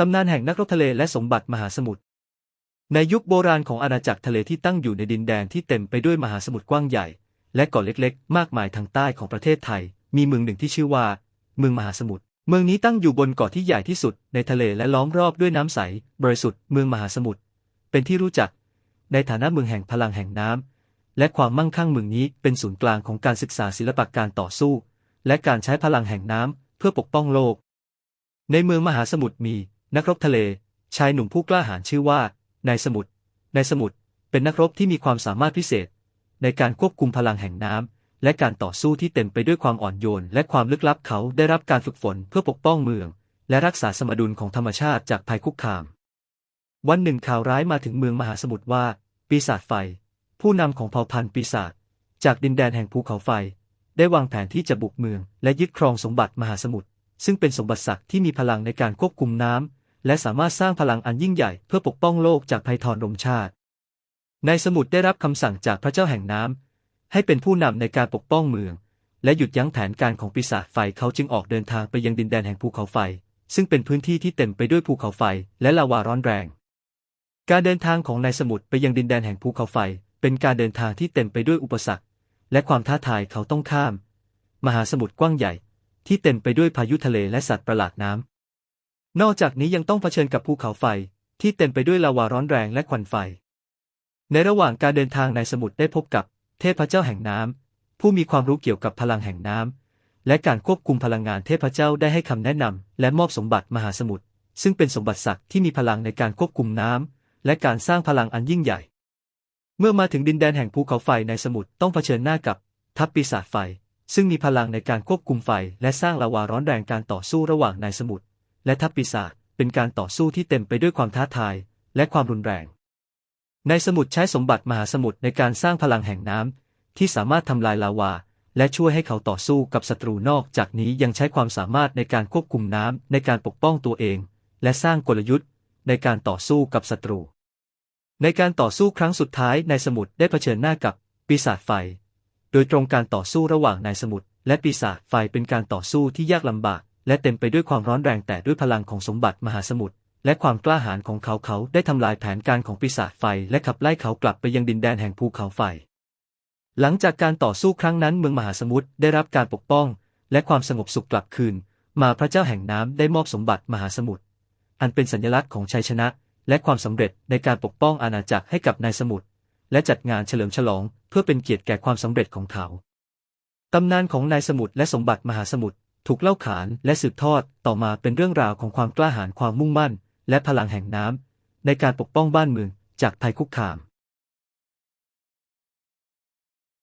ตำนานแห่งนักรบทะเลและสมบัติมหาสมุทร ในยุคโบราณของอาณาจักรทะเลที่ตั้งอยู่ในดินแดนที่เต็มไปด้วยมหาสมุทรกว้างใหญ่ และเกาะเล็กๆ มากมายทางใต้ของประเทศไทย มีเมืองหนึ่งที่ชื่อว่า เมืองมหาสมุทร เมืองนี้ตั้งอยู่บนเกาะที่ใหญ่ที่สุดในทะเลและล้อมรอบด้วยน้ำใส บริสุทธิ์ เมืองมหาสมุทร เป็นที่รู้จัก ในฐานะเมืองแห่งพลังแห่งน้ำและความมั่งคั่งเมืองนี้เป็นศูนย์กลางของการศึกษาศิลปะการต่อสู้ และการใช้พลังแห่งน้ำเพื่อปกป้องโลก ในเมืองมหาสมุทรมี นักรบทะเล ชายหนุ่มผู้กล้าหาญชื่อว่านายสมุทรนายสมุทรเป็นนักรบที่มีความสามารถพิเศษ ในการควบคุมพลังแห่งน้ำและการต่อสู้ที่เต็มไปด้วยความอ่อนโยน และความลึกลับเขาได้รับการฝึกฝนเพื่อปกป้องเมือง และรักษาสมดุลของธรรมชาติจากภัยคุกคาม วันหนึ่งข่าวร้ายมาถึงเมืองมหาสมุทรว่า ปีศาจไฟ ผู้นำของเผ่าพันธุ์ปีศาจจากดินแดนแห่งภูเขาไฟ ได้วางแผนที่จะบุกเมือง และยึดครองสมบัติมหาสมุทร ซึ่งเป็นสมบัติศักดิ์ที่มีพลังในการควบคุมน้ำ และสามารถสร้างพลังอันยิ่งใหญ่เพื่อปกป้องโลกจากภัยทรรมชาติในสมุทรได้รับคำสั่งจากพระเจ้าแห่งน้ำ ให้เป็นผู้นำในการปกป้องเมือง และหยุดยั้งแผนการของปีศาจไฟเขาจึงออกเดินทางไปยังดินแดนแห่งภูเขาไฟ ซึ่งเป็นพื้นที่ที่เต็มไปด้วยภูเขาไฟและลาวาร้อนแรง การเดินทางของนายสมุทรไปยังดินแดนแห่งภูเขาไฟ เป็นการเดินทางที่เต็มไปด้วยอุปสรรค และความท้าทายเขาต้องข้าม มหาสมุทรกว้างใหญ่ ที่เต็มไปด้วยพายุทะเลและสัตว์ประหลาดน้ำ นอกจากนี้ยังต้องเผชิญกับภูเขาไฟ ที่เต็มไปด้วยลาวาร้อนแรงและควันไฟ ในระหว่างการเดินทางนายสมุทรได้พบกับ เทพเจ้าแห่งน้ำ ผู้มีความรู้เกี่ยวกับพลังแห่งน้ำ และการควบคุมพลังงานเทพเจ้าได้ให้คำแนะนำและมอบสมบัติมหาสมุทรซึ่งเป็นสมบัติศักดิ์ที่มีพลังในการควบคุมน้ำและการสร้างพลังอันยิ่งใหญ่ เมื่อมาถึงดินแดนแห่งภูเขาไฟในสมุทรต้องเผชิญหน้ากับ ทัพปีศาจไฟ ซึ่งมีพลังในการควบคุมไฟและสร้างลาวาร้อนแรงการต่อสู้ระหว่างนายสมุทรและทัพปีศาจเป็นการต่อสู้ที่เต็มไปด้วยความท้าทายและความรุนแรงในสมุทรใช้สมบัติมหาสมุทรในการสร้างพลังแห่งน้ำที่สามารถทำลายลาวา และช่วยให้เขาต่อสู้กับศัตรูนอกจากนี้ยังใช้ความสามารถในการควบคุมน้ำในการปกป้องตัวเอง และสร้างกลยุทธ์ ในการต่อสู้กับศัตรู ในการต่อสู้ครั้งสุดท้ายในสมุทรได้เผชิญหน้ากับปีศาจไฟ ดยตรงการต่อสู้ระหว่างนายสมุทรและปีศาจไฟเป็นการต่อสู้ที่ยากลำบาก และเต็มไปด้วยความร้อนแรงแต่ด้วยพลังของสมบัติมหาสมุทรและความกล้าหาญของเขาเขาได้ทำลายแผนการของปีศาจไฟและขับไล่เขากลับไปยังดินแดนแห่งภูเขาไฟ หลังจากการต่อสู้ครั้งนั้นเมืองมหาสมุทรได้รับการปกป้อง และความสงบสุขกลับคืน มาพระเจ้าแห่งน้ำได้มอบสมบัติมหาสมุทรอันเป็นสัญลักษณ์ของชัยชนะ และความสำเร็จในการปกป้องอาณาจักรให้กับนายสมุทร และจัดงานเฉลิมฉลอง เพื่อเป็นเกียรติแก่ความสำเร็จของเขา ตำนานของนายสมุทรและสมบัติมหาสมุทรถูกเล่าขานและสืบทอดต่อมาเป็นเรื่องราวของความกล้าหาญความมุ่งมั่น และพลังแห่งน้ำในการปกป้องบ้านเมืองจากภัยคุกคาม